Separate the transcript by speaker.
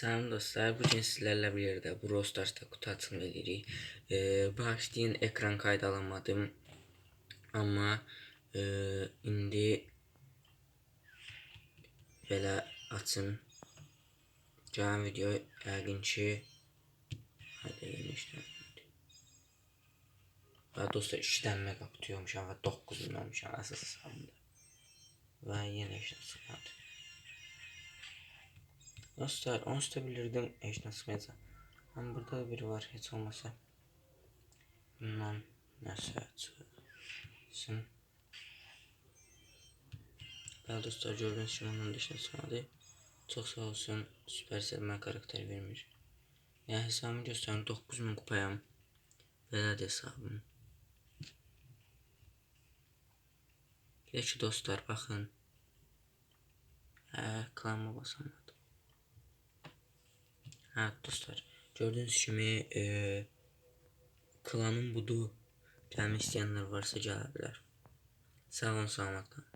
Speaker 1: Salam dostlar, bugün sizlerle bir yerde Brawl Stars'ta kutu açılımı edirik. Ee, bağışlayın ekran kaydı alamadım. Ama e, indi belə açım. Gələn video yəqin ki Hadi yeni işler. Daha dostlar 2 dənə mega kutu yoxmuşam və 9 minmişam əsas hesabımda. Və yenə çıxmadı. Dostlar onu da bilirdim heç nə çıxmayacaq. Amma burada da biri var heç olmasa. Bundan nəsə çıxsın. Bəli dostlar gördüyünüz kimi ondan da heç nə çıxmadı. Çox sağ olsun Supercell mənə karakter vermiş. Yəni hesabımı göstərim 9000 kupayam. Belədir hesabım. Bir də ki dostlar baxın. Hə, klanıma basamadım. Hə dostlar, gördüyünüz kimi e, klanım budur. Gəlmək istəyənlər varsa gələ bilər. Sağ olun, salamat qalın.